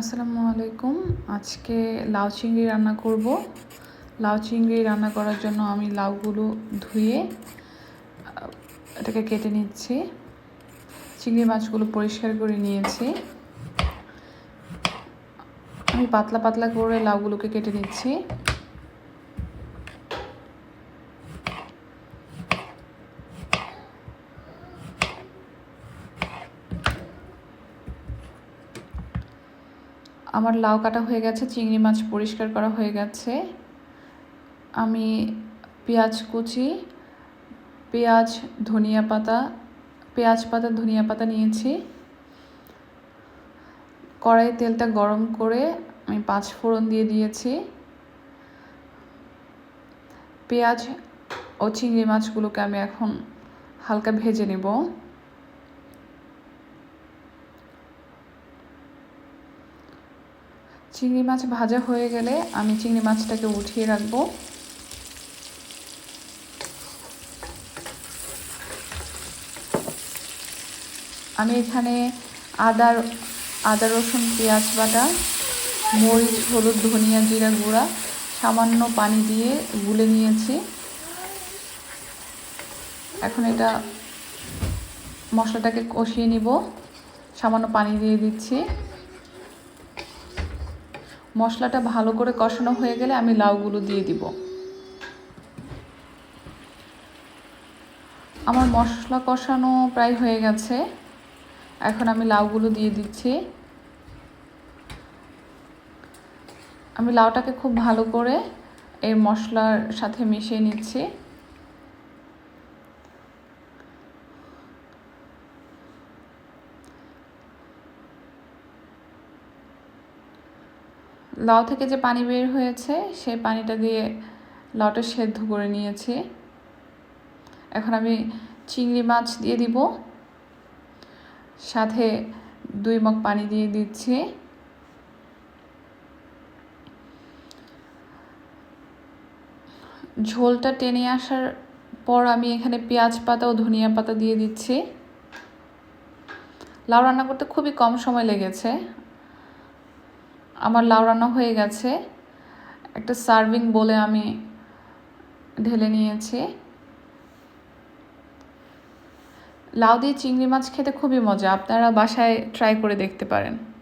আসসালামু আলাইকুম। আজকে লাউ চিংড়ি রান্না করব। লাউ চিংড়ি রান্না করার জন্য আমি লাউগুলো ধুয়ে এটাকে কেটে নিচ্ছি। চিংড়ি মাছগুলো পরিষ্কার করে নিয়েছি। আমি পাতলা পাতলা করে লাউগুলোকে কেটে নিচ্ছি। আমার লাউ কাটা হয়ে গেছে, চিংড়ি মাছ পরিষ্কার করা হয়ে গেছে। আমি পেঁয়াজ কুচি, পেঁয়াজ, ধনিয়া পাতা, পেঁয়াজ পাতা, ধনিয়া পাতা নিয়েছি। কড়াই তেলটা গরম করে আমি পাঁচ ফোড়ন দিয়ে দিয়েছি। পেঁয়াজ ও চিংড়ি মাছগুলোকে আমি এখন হালকা ভেজে নেব। চিংড়ি মাছ ভাজা হয়ে গেলে আমি চিংড়ি মাছটাকে উঠিয়ে রাখব। আমি এখানে আদা আদা, রসুন, পেঁয়াজ বাটা, মরিচ, হলুদ, ধনিয়া জিরা গুঁড়া, সামান্য পানি দিয়ে গুলে নিয়েছি। এখন এটা মশলাটাকে কষিয়ে নিব। সামান্য পানি দিয়ে দিচ্ছি। মশলাটা ভালো করে কষানো হয়ে গেলে আমি লাউগুলো দিয়ে দিব। আমার মশলা কষানো প্রায় হয়ে গেছে। এখন আমি লাউগুলো দিয়ে দিচ্ছি। আমি লাউটাকে খুব ভালো করে এর মশলার সাথে মিশিয়ে নিচ্ছি। লাউ থেকে যে পানি বের হয়েছে, সেই পানিটা দিয়ে লাউটা সেদ্ধ করে নিয়েছি। এখন আমি চিংড়ি মাছ দিয়ে দিব। সাথে দুই মগ পানি দিয়ে দিচ্ছি। ঝোলটা টেনে আসার পর আমি এখানে পেঁয়াজ পাতা ও ধনিয়া পাতা দিয়ে দিচ্ছি। লাউ রান্না করতে খুবই কম সময় লেগেছে। আমার লাউ রান্না হয়ে গেছে। একটা সার্ভিং বলে আমি ঢেলে নিয়েছি। লাউ দিয়ে চিংড়ি মাছ খেতে খুবই মজা। আপনারা বাসায় ট্রাই করে দেখতে পারেন।